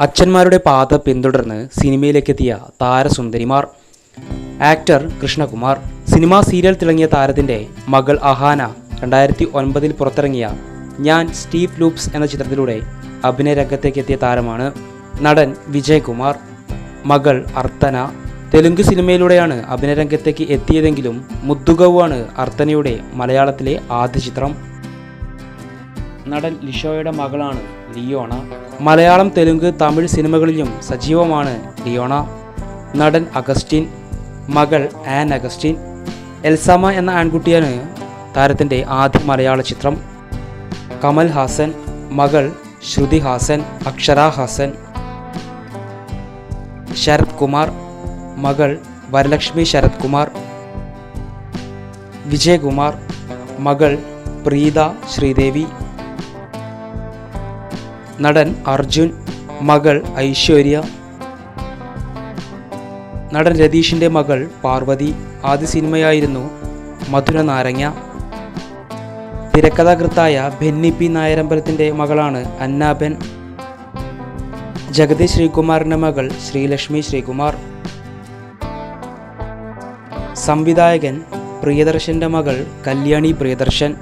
അച്ഛന്മാരുടെ പാത പിന്തുടർന്ന് സിനിമയിലേക്കെത്തിയ താരസുന്ദരിമാർ ആക്ടർ കൃഷ്ണകുമാർ. സിനിമാ സീരിയൽ തിളങ്ങിയ താരത്തിന്റെ മകൾ അഹാന രണ്ടായിരത്തി ഒൻപതിൽ പുറത്തിറങ്ങിയ ഞാൻ സ്റ്റീവ് ലൂപ്സ് എന്ന ചിത്രത്തിലൂടെ അഭിനയ രംഗത്തേക്കെത്തിയ താരമാണ് നടൻ വിജയകുമാർ. മകൾ അർത്തന തെലുങ്ക് സിനിമയിലൂടെയാണ് അഭിനയരംഗത്തേക്ക് എത്തിയതെങ്കിലും മുദ്ദുഗവുമാണ് അർത്തനയുടെ മലയാളത്തിലെ ആദ്യ ചിത്രം. നടൻ ലിഷോയുടെ മകളാണ് ലിയോണ. മലയാളം തെലുങ്ക് തമിഴ് സിനിമകളിലും സജീവമാണ് ലിയോണ. നടൻ അഗസ്റ്റിൻ മകൾ ആൻ അഗസ്റ്റിൻ എൽസാമ എന്ന ആൺകുട്ടിയാണ് താരത്തിന്റെ ആദ്യ മലയാള ചിത്രം. കമൽ ഹാസൻ മകൾ ശ്രുതി ഹാസൻ അക്ഷര ഹാസൻ ശരത് കുമാർ മകൾ വരലക്ഷ്മി ശരത് കുമാർ വിജയകുമാർ മകൾ പ്രീത ശ്രീദേവി നടൻ അർജുൻ മകൾ ഐശ്വര്യ നടൻ രതീഷിന്റെ മകൾ പാർവതി ആദ്യ സിനിമയായിരുന്നു മധുര നാരങ്ങ. തിരക്കഥാകൃത്തായ ബെന്നി പി നായരമ്പലത്തിന്റെ മകളാണ് അന്നാബെൻ ജഗതി ശ്രീകുമാറിന്റെ മകൾ ശ്രീലക്ഷ്മി ശ്രീകുമാർ. സംവിധായകൻ പ്രിയദർശന്റെ മകൾ കല്യാണി പ്രിയദർശൻ.